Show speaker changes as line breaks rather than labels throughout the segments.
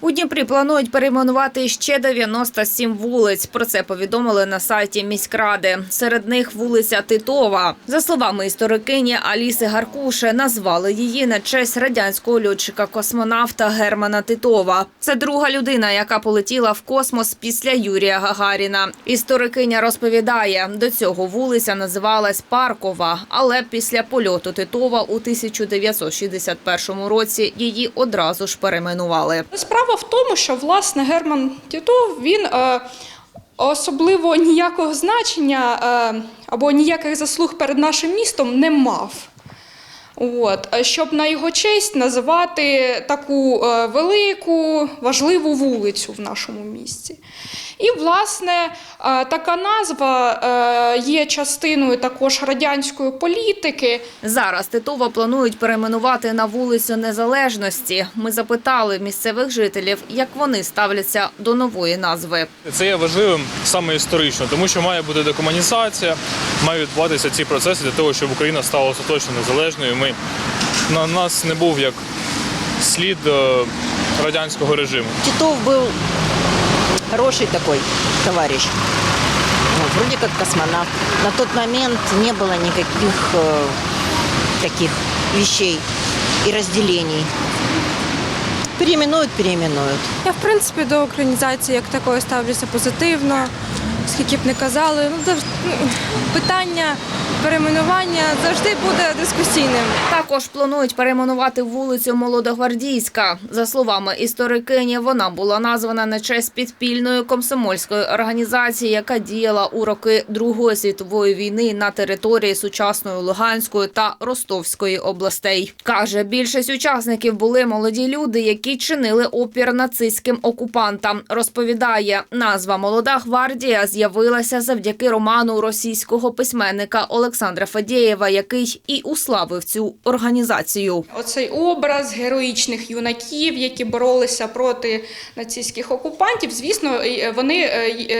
У Дніпрі планують перейменувати ще 97 вулиць. Про це повідомили на сайті міськради. Серед них вулиця Титова. За словами історикині Аліси Гаркуше, назвали її на честь радянського льотчика-космонавта Германа Титова. Це друга людина, яка полетіла в космос після Юрія Гагаріна. Історикиня розповідає, до цього вулиця називалась Паркова, але після польоту Титова у 1961 році її одразу ж перейменували.
Справа в тому, що власне Герман Тітов він е, особливо ніякого значення е, або ніяких заслуг перед нашим містом не мав. От, е, щоб на його честь називати таку е, велику, важливу вулицю в нашому місті. І, власне, е, така назва є частиною також радянської політики.
Зараз Титова планують перейменувати на вулицю Незалежності. Ми запитали місцевих жителів, як вони ставляться до нової назви.
Це є важливим саме історично, тому що має бути декомунізація, має відбуватися ці процеси для того, щоб Україна стала остаточно незалежною. Ми на нас не був як слід е, радянського режиму.
Титов был хороший такой товарищ. Вот, вроде как космонавт. На тот момент не было никаких э, таких вещей и разделений. Переименуют, переименуют.
Я, в принципі, до українізації як такої ставлюся позитивно, скільки б не казали. Ну, завжди, ну, питання перейменування завжди буде дискусійним.
Також планують перейменувати вулицю Молодогвардійська. За словами історикині, вона була названа на честь підпільної комсомольської організації, яка діяла у роки Другої світової війни на території сучасної Луганської та Ростовської областей. Каже, більшість учасників були молоді люди, які чинили опір нацистським окупантам. Розповідає, назва Молода гвардія з'явилася завдяки роману російського письменника Олександра Фадєєва, який і уславив цю організацію.
Оцей образ героїчних юнаків, які боролися проти нацистських окупантів, звісно, вони е, й- е,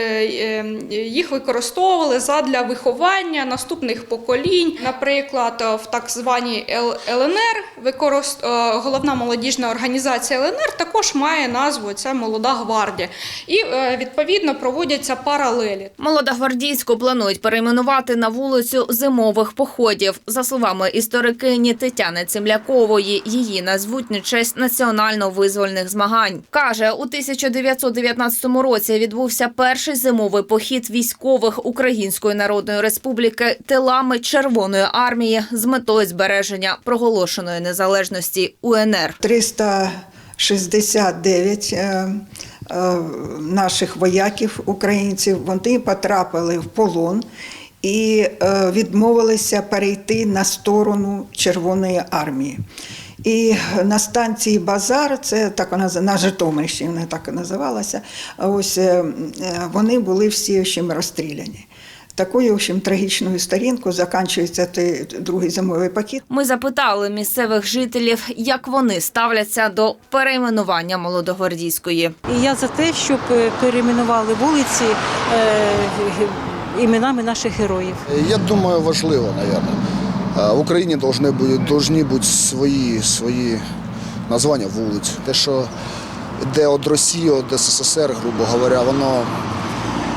е, їх використовували задля виховання наступних поколінь. Наприклад, в так званій ЛНР використ... головна молодіжна організація ЛНР також має назву це Молода гвардія, і відповідно проводяться паралелі паралелі.
Молодогвардійську планують перейменувати на вулицю зимових походів. За словами історикині Тетяни Цемлякової, її назвуть на честь національно-визвольних змагань. Каже, у 1919 році відбувся перший зимовий похід військових Української Народної Республіки тилами Червоної армії з метою збереження проголошеної незалежності УНР.
300 69 е, е, наших вояків українців. Вони потрапили в полон і е, відмовилися перейти на сторону Червоної армії. І на станції Базар, це так вона на Житомирщині, так і називалася. Ось вони були всі чим розстріляні. Такою в общем, трагічною сторінкою закінчується той другий зимовий пакет.
Ми запитали місцевих жителів, як вони ставляться до перейменування молодогвардійської.
І я за те, щоб е, перейменували вулиці е, іменами наших героїв.
Я думаю, важливо, наверное. В Україні должны бути, должні бути свої, свої названня вулиць. Те, що йде від Росії, від СССР, грубо говоря, воно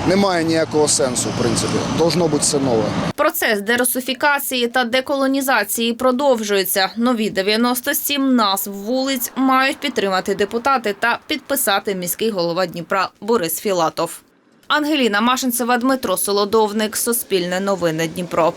не має ніякого сенсу, в принципі. Должно бути все нове.
Процес дерусифікації та деколонізації продовжується. Нові 97 назв вулиць мають підтримати депутати та підписати міський голова Дніпра Борис Філатов. Ангеліна Машинцева, Дмитро Солодовник, Суспільне новини Дніпро.